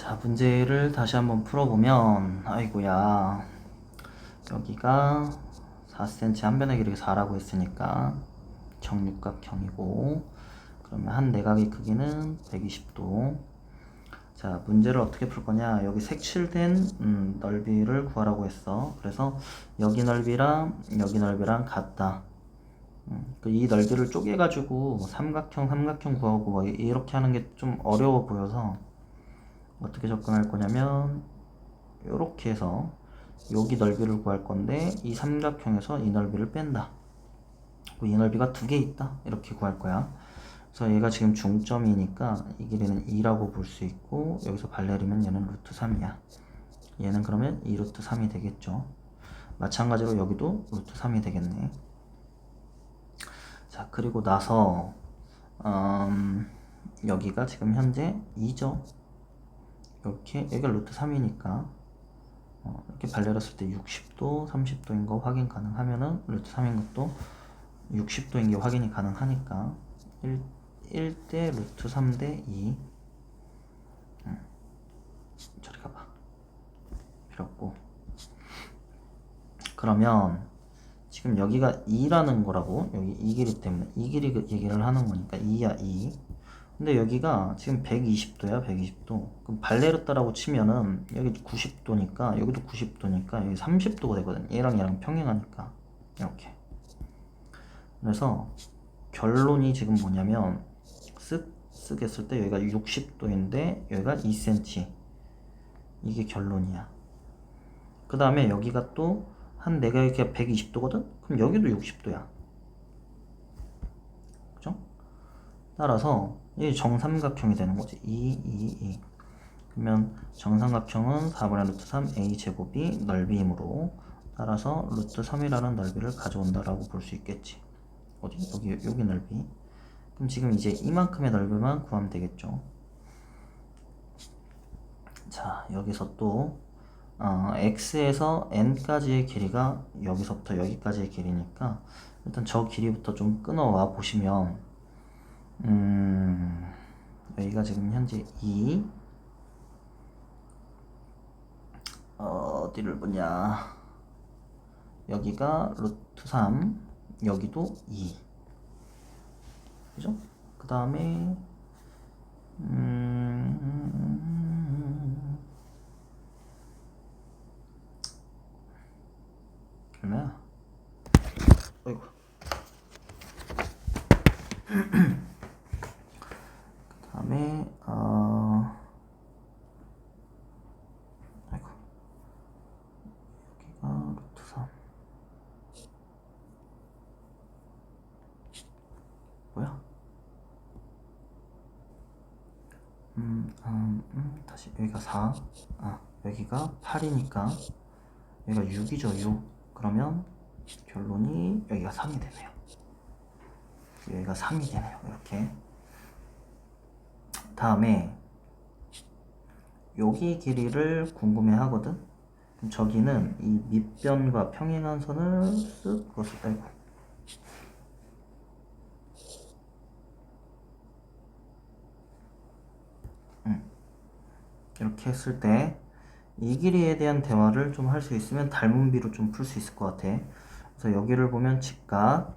자, 문제를 다시 한번 풀어보면, 아이고야. 여기가 4cm 한 변의 길이가 4라고 했으니까 정육각형이고, 그러면 한 내각의 크기는 120도. 자, 문제를 어떻게 풀 거냐? 여기 색칠된 음, 넓이를 구하라고 했어. 그래서 여기 넓이랑 여기 넓이랑 같다. 음, 그이 넓이를 쪼개가지고 삼각형, 삼각형 구하고 뭐 이렇게 하는 게 좀 어려워 보여서 어떻게 접근할 거냐면 이렇게 해서 여기 넓이를 구할 건데 이 삼각형에서 이 넓이를 뺀다. 이 넓이가 두 개 있다. 이렇게 구할 거야. 그래서 얘가 지금 중점이니까 이 길이는 2라고 볼 수 있고 여기서 발내리면 얘는 루트 3이야. 얘는 그러면 2 루트 3이 되겠죠. 마찬가지로 여기도 루트 3이 되겠네. 자 그리고 나서 음, 여기가 지금 현재 2죠. 이렇게 여기가 루트 3이니까 어, 이렇게 발내렸을 때 60도, 30도인 거 확인 가능하면은 루트 3인 것도 60도인 게 확인이 가능하니까 1, 1대 루트 3대 2 음. 저리 가봐. 필요 없고. 그러면 지금 여기가 2라는 거라고 여기 이 길이 때문에 이 길이 그 얘기를 하는 거니까 2야 2 근데 여기가 지금 120도야 120도. 그럼 발내렸다라고 치면은 여기 90도니까 여기도 90도니까 여기 30도가 되거든. 얘랑 얘랑 평행하니까. 이렇게. 그래서 결론이 지금 뭐냐면 쓱 쓱 했을 때 여기가 60도인데 여기가 2cm 이게 결론이야. 그 다음에 여기가 또 한 내가 이렇게 120도거든? 그럼 여기도 60도야. 그죠? 따라서 이 정삼각형이 되는 거지. 2, 2, 2 그러면 정삼각형은 4분의 루트 3 a 제곱이 넓이이므로 따라서 루트 3이라는 넓이를 가져온다라고 볼 수 있겠지. 어디? 여기 여기 넓이. 그럼 지금 이제 이만큼의 넓이만 구하면 되겠죠? 자 여기서 또 어, x에서 n까지의 길이가 여기서부터 여기까지의 길이니까 일단 저 길이부터 좀 끊어와 보시면 음, 여기가 지금 현재 2 어, 어디를 보냐 여기가 루트 3 여기도 2 그죠? 그 다음에 음, 얼마야? 어이구 그 다음에 어 아이고 여기가 루트 3 뭐야? 다시 여기가 4, 아 여기가 8이니까 여기가 6이죠 6 그러면 결론이 여기가 3이 되네요. 여기가 3이 되네요 이렇게. 다음에 여기 길이를 궁금해 하거든? 저기는 이 밑변과 평행한 선을 쓱 그것을 빼고 이렇게 했을 때 이 길이에 대한 대화를 좀 할 수 있으면 닮은 비로 좀 풀 수 있을 것 같아. 그래서 여기를 보면 직각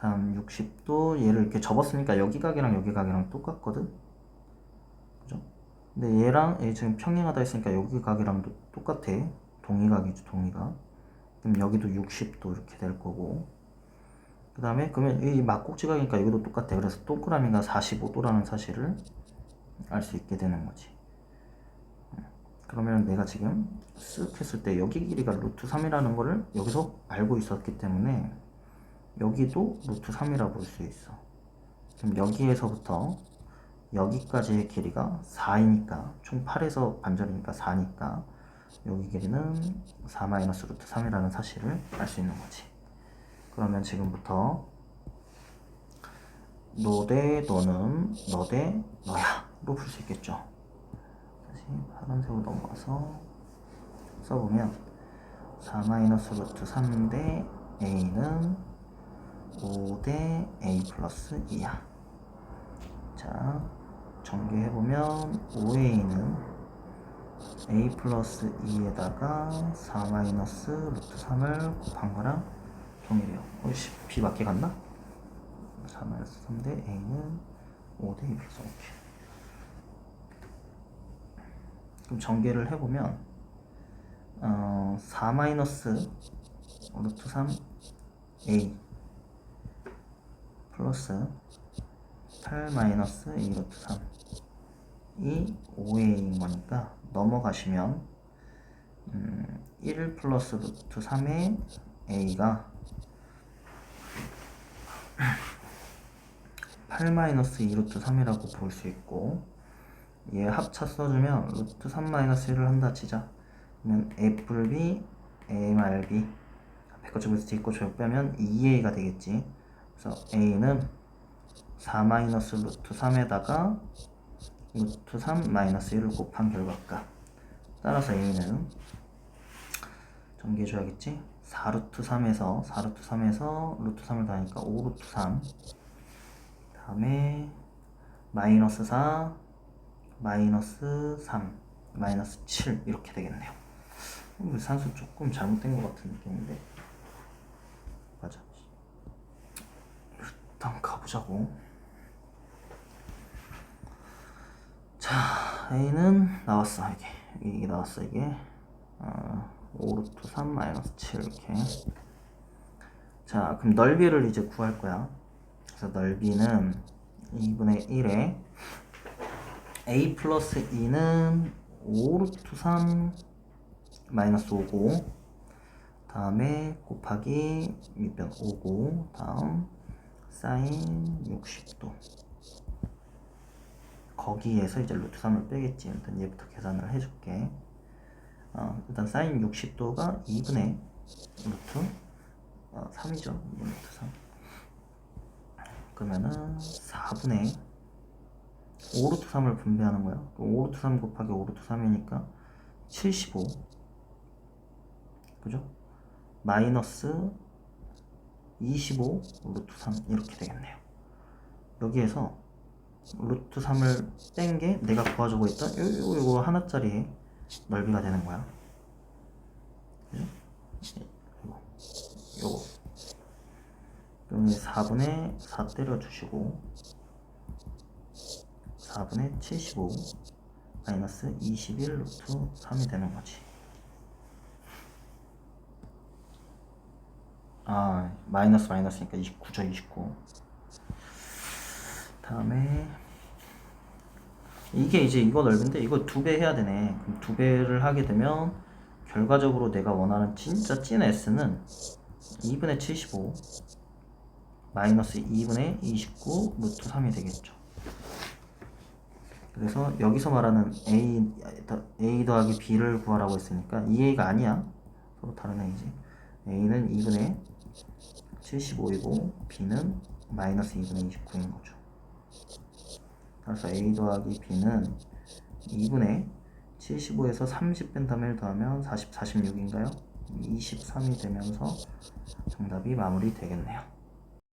다음 60도 얘를 이렇게 접었으니까 여기 각이랑 여기 각이랑 똑같거든. 그죠? 근데 얘랑 얘 지금 평행하다 했으니까 여기 각이랑도 똑같아. 동의각이죠, 동의각. 그럼 여기도 60도 이렇게 될 거고. 그 다음에 그러면 이 막곡지각이니까 여기도 똑같아. 그래서 동그라미가 45도라는 사실을 알 수 있게 되는 거지. 그러면 내가 지금 쓱 했을 때 여기 길이가 루트 3이라는 거를 여기서 알고 있었기 때문에 여기도 루트 3이라고 볼수 있어. 그럼 여기에서부터 여기까지의 길이가 4이니까 총 8에서 반절이니까 4니까 여기 길이는 4 마이너스 루트 3이라는 사실을 알 수 있는 거지. 그러면 지금부터 너 대 너는 너 대 너야 로 풀 수 있겠죠. 다시 파란색으로 넘어가서 써보면 4-루트 3대 A는 5대 A 플러스 2야. 자, 전개해보면 5A는 A 플러스 2에다가 4-루트 3을 곱한 거랑 동일해요. 혹시 B 맞게 갔나? 4-3대 A는 5대 2 플러스 5. 좀 전개를 해보면 어, 4 마이너스 루트 3 a 플러스 8- 2 루트 3이 5a인 거니까 넘어가시면 음, 1 플러스 루트 3의 a가 8-2루트 3이라고 볼 수 있고 얘 합차 써주면 루트 3 마이너스 1을 한다 치자. 그러면 애플 b a 말 b 백과쪽에서 뒷고 조역 빼면 2a가 되겠지. 그래서 a는 4 마이너스 루트 3에다가 루트 3 마이너스 1을 곱한 결과값 따라서 a는 전개해줘야겠지? 4 루트 3에서 4 루트 3에서 루트 3을 더하니까 5 루트 3 다음에 마이너스 4 마이너스 3 마이너스 7 이렇게 되겠네요. 음, 산수 조금 잘못된 것 같은 느낌인데. 맞아. 일단 가보자고. 자 A는 나왔어 이게. 이게 나왔어 이게. 어, 5 루트 3 마이너스 7 이렇게. 자 그럼 넓이를 이제 구할 거야. 그래서 넓이는 2분의 1에 a 플러스 2는 5 루트 3 마이너스 5고 다음에 곱하기 밑변 5고 다음 사인 60도. 거기에서 이제 루트 3을 빼겠지. 일단 얘부터 계산을 해줄게. 어, 일단 사인 60도가 2분의 루트 어, 3이죠. 2분의 루트 3 그러면은 4분의 5루트 3을 분배하는 거야. 5루트 3 곱하기 5루트 3이니까 75. 그죠? 마이너스 25 루트 3 이렇게 되겠네요. 여기에서 루트 3을 뺀 게 내가 구해주고 있던 요, 요, 요 하나짜리 넓이가 되는 거야. 그죠? 요거. 요거. 그럼 4분의 4 때려주시고 4분의 75 마이너스 21 루트 3이 되는 거지. 아 마이너스 마이너스니까 29죠 29. 다음에 이게 이제 이거 넓은데 이거 두 배 해야 되네. 그럼 두 배를 하게 되면 결과적으로 내가 원하는 진짜 찐 S는 2분의 75 마이너스 2분의 29 루트 3이 되겠죠. 그래서 여기서 말하는 A, A 더하기 B를 구하라고 했으니까 이 A가 아니야. 서로 다른 A지. A는 2분의 75이고 B는 마이너스 2분의 29인 거죠. 따라서 A 더하기 B는 2분의 75에서 30 뺀 다음에 더하면 40, 46인가요? 23이 되면서 정답이 마무리 되겠네요.